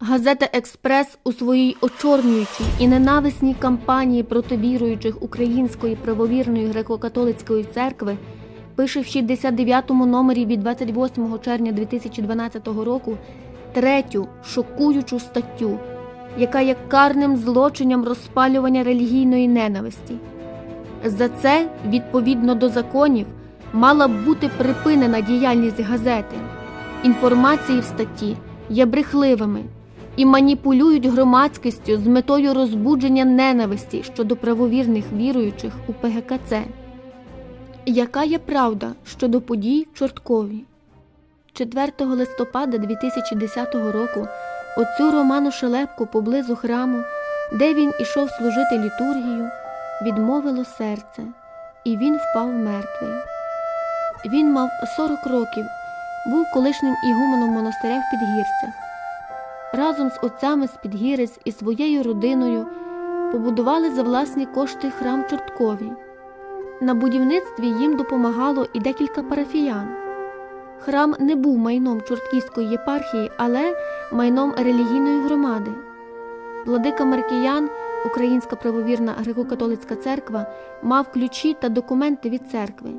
Газета Експрес у своїй очорнюючій і ненависній кампанії проти віруючих Української правовірної греко-католицької церкви пише в 69-му номері від 28 червня 2012 року третю шокуючу статтю, яка є карним злочинням розпалювання релігійної ненависті. За це, відповідно до законів, мала б бути припинена діяльність газети. Інформації в статті є брехливими і маніпулюють громадськістю з метою розбудження ненависті щодо правовірних віруючих у ПГКЦ. Яка є правда щодо подій Чорткові? 4 листопада 2010 року отцю Роману Шелепку поблизу храму, де він ішов служити літургію, відмовило серце, і він впав мертвий. Він мав 40 років, був колишнім ігуменом монастиря в Підгірцях. Разом з отцями з Підгірець і своєю родиною побудували за власні кошти храм Чорткові. На будівництві їм допомагало і декілька парафіян. Храм не був майном Чортківської єпархії, але майном релігійної громади. Владика Маркіян, Українська правовірна греко-католицька церква, мав ключі та документи від церкви.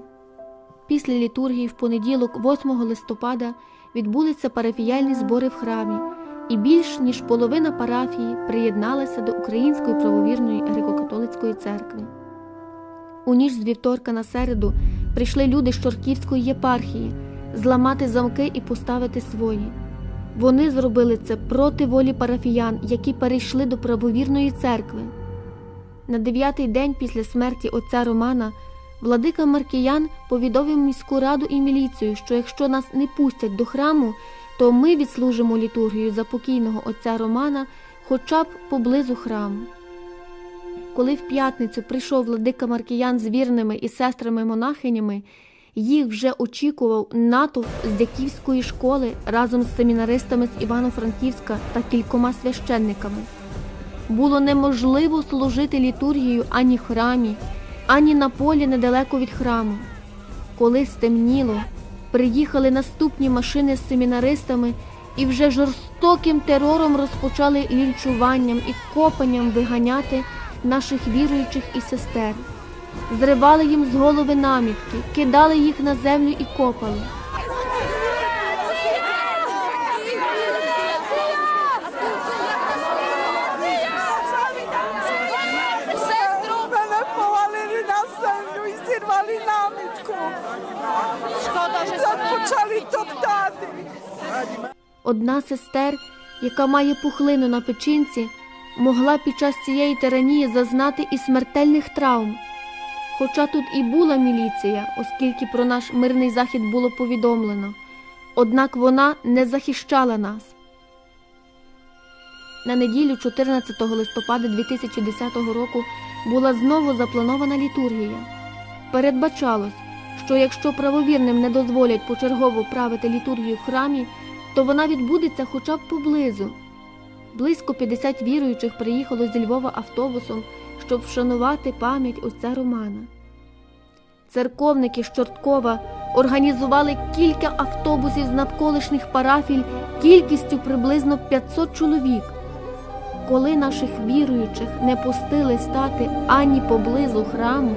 Після літургії в понеділок, 8 листопада, відбулися парафіяльні збори в храмі, і більш ніж половина парафії приєдналася до Української правовірної греко-католицької церкви. У ніч з вівторка на середу прийшли люди з Чортківської єпархії зламати замки і поставити свої. Вони зробили це проти волі парафіян, які перейшли до правовірної церкви. На дев'ятий день після смерті отця Романа владика Маркіян повідомив міську раду і міліцію, що якщо нас не пустять до храму, то ми відслужимо літургію за покійного отця Романа хоча б поблизу храму. Коли в п'ятницю прийшов владика Маркіян з вірними і сестрами-монахинями, їх вже очікував натовп з Дяківської школи разом з семінаристами з Івано-Франківська та кількома священниками. Було неможливо служити літургію ані в храмі, ані на полі недалеко від храму. Коли стемніло, приїхали наступні машини з семінаристами і вже жорстоким терором розпочали лінчуванням і копанням виганяти наших віруючих і сестер, зривали їм з голови намітки, кидали їх на землю і копали. Одна сестер, яка має пухлину на печінці, могла під час цієї тиранії зазнати і смертельних травм. Хоча тут і була міліція, оскільки про наш мирний захід було повідомлено, однак вона не захищала нас. На неділю 14 листопада 2010 року була знову запланована літургія. Передбачалось, що якщо правовірним не дозволять почергово правити літургію в храмі, то вона відбудеться хоча б поблизу. Близько 50 віруючих приїхало зі Львова автобусом, щоб вшанувати пам'ять отця Романа. Церковники з Чорткова організували кілька автобусів з навколишніх парафіль кількістю приблизно 500 чоловік. Коли наших віруючих не пустили стати ані поблизу храму,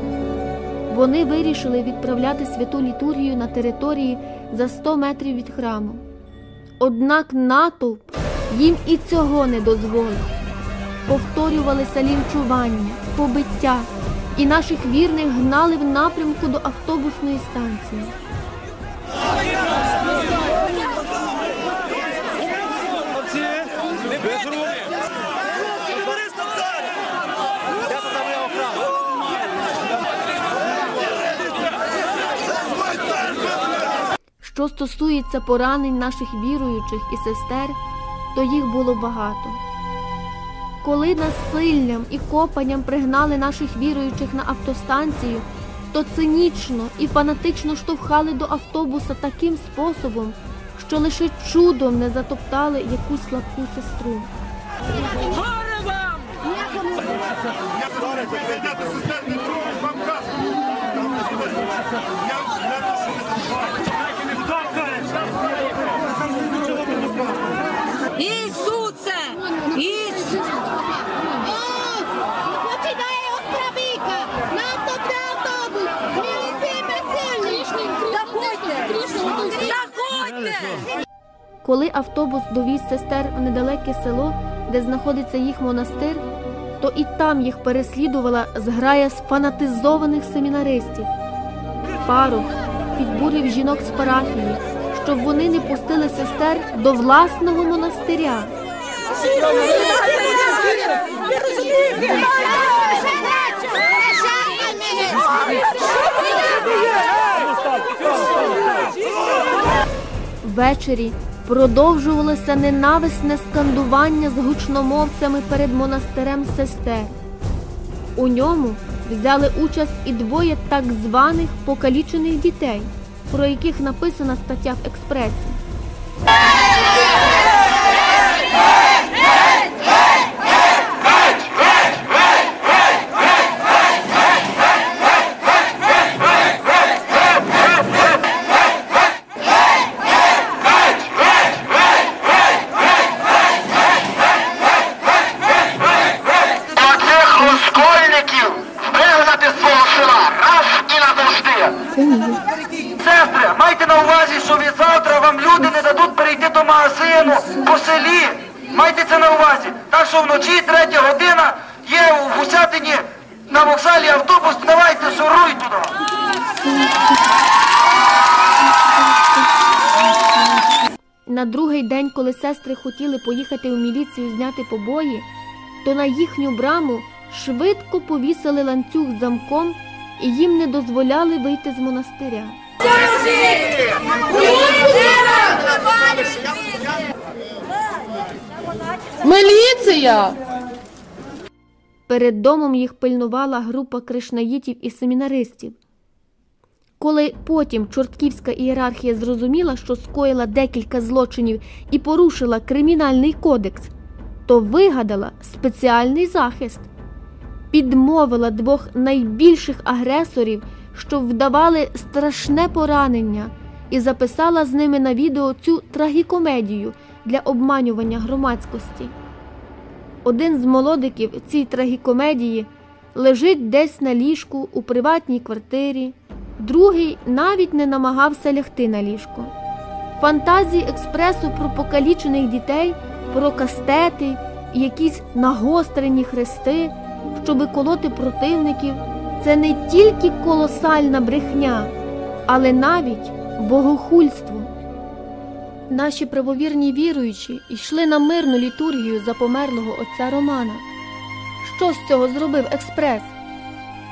вони вирішили відправляти святу літургію на території за 100 метрів від храму. Однак натовп їм і цього не дозволив. Повторювалися лінчування, побиття, і наших вірних гнали в напрямку до автобусної станції. Що стосується поранень наших віруючих і сестер, то їх було багато. Коли насиллям і копанням пригнали наших віруючих на автостанцію, то цинічно і фанатично штовхали до автобуса таким способом, що лише чудом не затоптали якусь слабку сестру. Горе вам! Коли автобус довіз сестер в недалеке село, де знаходиться їх монастир, то і там їх переслідувала зграя сфанатизованих семінаристів. Парох підбурив жінок з парафії, щоб вони не пустили сестер до власного монастиря. Ввечері продовжувалося ненависне скандування з гучномовцями перед монастирем сестер. У ньому взяли участь і двоє так званих покалічених дітей, про яких написана стаття в експресі. Оцих розкольників вигнати з свого села раз і назавжди. Сестри, майте на увазі, що від завтра вам люди не дадуть перейти до магазину по селі. Майте це на увазі. Так що вночі, третя година, є у Гусятині на вокзалі автобус, давайте шуруй туди. На другий день, коли сестри хотіли поїхати у міліцію зняти побої, то на їхню браму швидко повісили ланцюг з замком і їм не дозволяли вийти з монастиря. Міліція! Перед домом їх пильнувала група кришнаїтів і семінаристів. Коли потім чортківська ієрархія зрозуміла, що скоїла декілька злочинів і порушила кримінальний кодекс, то вигадала спеціальний захист, підмовила двох найбільших агресорів, що вдавали страшне поранення, і записала з ними на відео цю трагікомедію для обманювання громадськості. Один з молодиків цій трагікомедії лежить десь на ліжку у приватній квартирі, другий навіть не намагався лягти на ліжко. Фантазії експресу про покалічених дітей, про кастети якісь нагострені хрести, щоби колоти противників це не тільки колосальна брехня, але навіть богохульство. Наші правовірні віруючі йшли на мирну літургію за померлого отця Романа. Що з цього зробив експрес?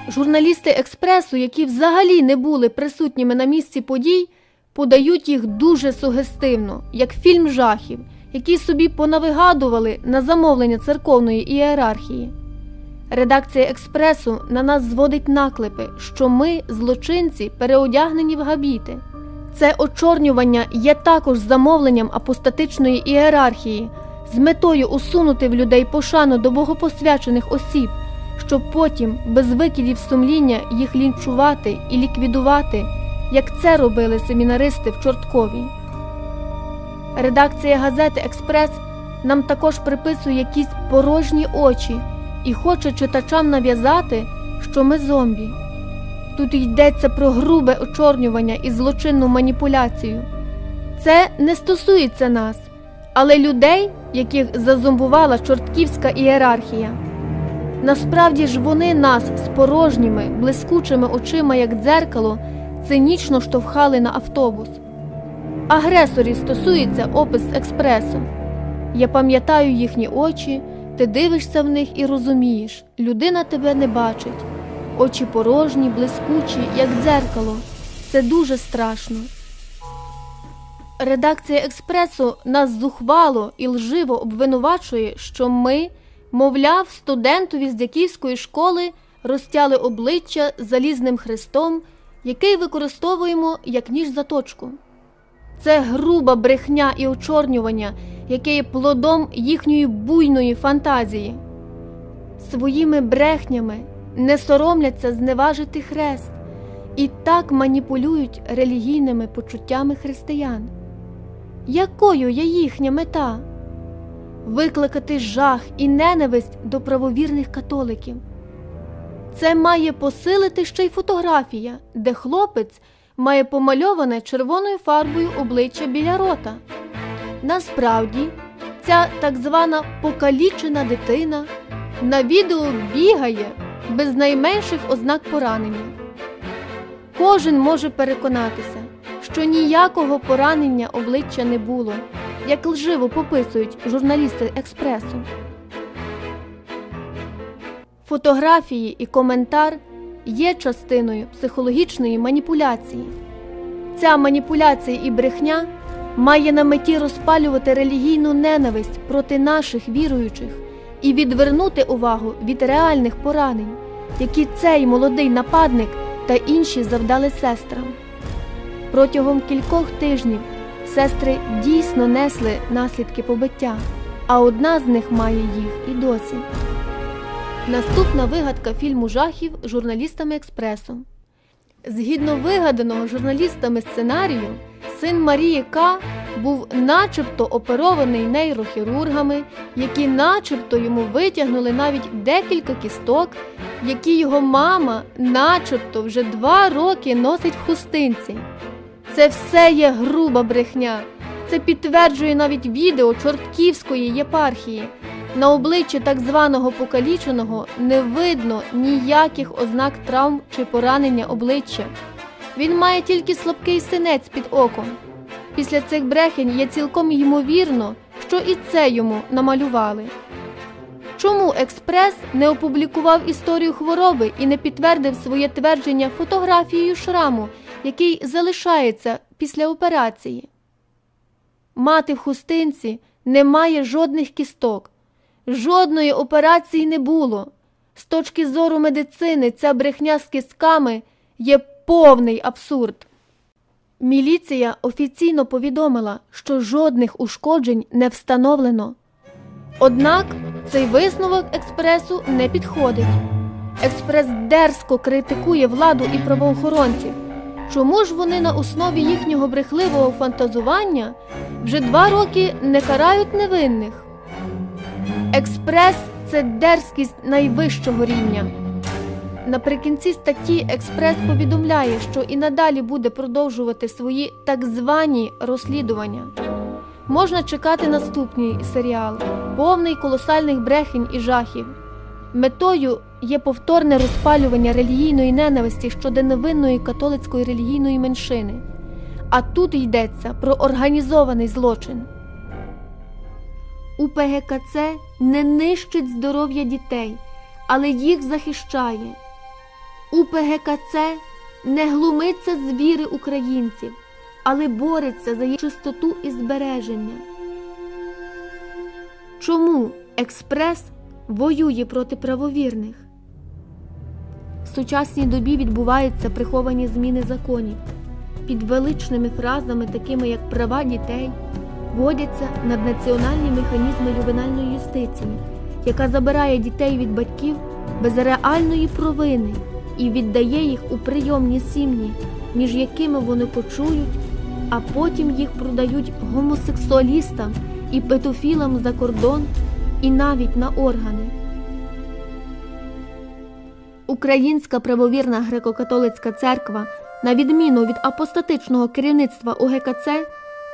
Журналісти експресу, які взагалі не були присутніми на місці подій, подають їх дуже сугестивно, як фільм жахів, які собі понавигадували на замовлення церковної ієрархії. Редакція експресу на нас зводить наклепи, що ми, злочинці, переодягнені в габіти. Це очорнювання є також замовленням апостатичної ієрархії з метою усунути в людей пошану до богопосвячених осіб, щоб потім, без викидів сумління, їх лінчувати і ліквідувати, як це робили семінаристи в Чорткові. Редакція газети Експрес нам також приписує якісь порожні очі і хоче читачам нав'язати, що ми зомбі. Тут йдеться про грубе очорнювання і злочинну маніпуляцію. Це не стосується нас, але людей, яких зазомбувала чортківська ієрархія. Насправді ж вони нас з порожніми, блискучими очима, як дзеркало, цинічно штовхали на автобус. Агресорів стосується опис експресу. Я пам'ятаю їхні очі, ти дивишся в них і розумієш, людина тебе не бачить. Очі порожні, блискучі, як дзеркало. Це дуже страшно. Редакція експресу нас зухвало і лживо обвинувачує, що ми, мовляв, студентові з дяківської школи розтяли обличчя залізним хрестом, який використовуємо як ніж заточку. Це груба брехня і очорнювання, яке є плодом їхньої буйної фантазії. Своїми брехнями не соромляться зневажити хрест і так маніпулюють релігійними почуттями християн. Якою є їхня мета? Викликати жах і ненависть до правовірних католиків. Це має посилити ще й фотографія, де хлопець має помальоване червоною фарбою обличчя біля рота. Насправді, ця так звана покалічена дитина на відео бігає без найменших ознак поранення. Кожен може переконатися, що ніякого поранення обличчя не було, як лживо пописують журналісти експресу. Фотографії і коментар є частиною психологічної маніпуляції. Ця маніпуляція і брехня має на меті розпалювати релігійну ненависть проти наших віруючих і відвернути увагу від реальних поранень, які цей молодий нападник та інші завдали сестрам. Протягом кількох тижнів сестри дійсно несли наслідки побиття, а одна з них має їх і досі. Наступна вигадка фільму жахів журналістами експресу. Згідно вигаданого журналістами сценарію, син Марії К. був начебто оперований нейрохірургами, які начебто йому витягнули навіть декілька кісток, які його мама начебто вже два роки носить в хустинці. Це все є груба брехня. Це підтверджує навіть відео Чортківської єпархії. На обличчі так званого покаліченого не видно ніяких ознак травм чи поранення обличчя. Він має тільки слабкий синець під оком. Після цих брехень є цілком ймовірно, що і це йому намалювали. Чому експрес не опублікував історію хвороби і не підтвердив своє твердження фотографією шраму, який залишається після операції? Мати в хустинці не має жодних кісток, жодної операції не було. З точки зору медицини, ця брехня з кістками є повний абсурд. Міліція офіційно повідомила, що жодних ушкоджень не встановлено. Однак цей висновок експресу не підходить. Експрес дерзко критикує владу і правоохоронців. Чому ж вони на основі їхнього брехливого фантазування вже два роки не карають невинних? Експрес це дерзкість найвищого рівня. Наприкінці статті Експрес повідомляє, що і надалі буде продовжувати свої так звані розслідування. Можна чекати наступний серіал, повний колосальних брехень і жахів. Метою є повторне розпалювання релігійної ненависті щодо невинної католицької релігійної меншини. А тут йдеться про організований злочин. УПГКЦ не нищить здоров'я дітей, але їх захищає. УПГКЦ не глумиться з віри українців, але бореться за їх чистоту і збереження. Чому експрес воює проти правовірних? В сучасній добі відбуваються приховані зміни законів. Під величними фразами, такими як права дітей, вводяться наднаціональні механізми ювенальної юстиції, яка забирає дітей від батьків без реальної провини і віддає їх у прийомні сім'ї, між якими вони почують, а потім їх продають гомосексуалістам і педофілам за кордон і навіть на органи. Українська правовірна греко-католицька церква, на відміну від апостатичного керівництва УГКЦ,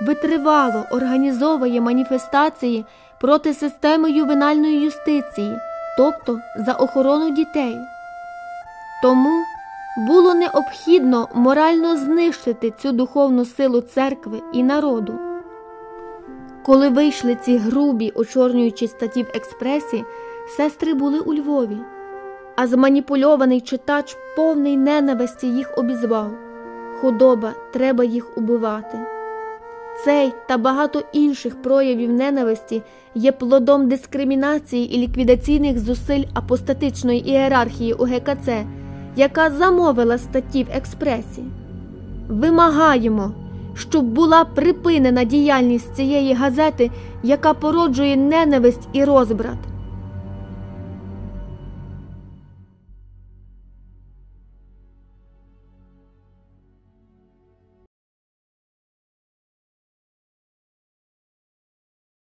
витривало організовує маніфестації проти системи ювенальної юстиції, тобто за охорону дітей. Тому було необхідно морально знищити цю духовну силу церкви і народу. Коли вийшли ці грубі, очорнюючі статті в експресі, сестри були у Львові, а зманіпульований читач повний ненависті їх обізвав худоба, треба їх убивати. Цей та багато інших проявів ненависті є плодом дискримінації і ліквідаційних зусиль апостатичної ієрархії у ГКЦ, яка замовила статті в експресі. Вимагаємо, щоб була припинена діяльність цієї газети, яка породжує ненависть і розбрат.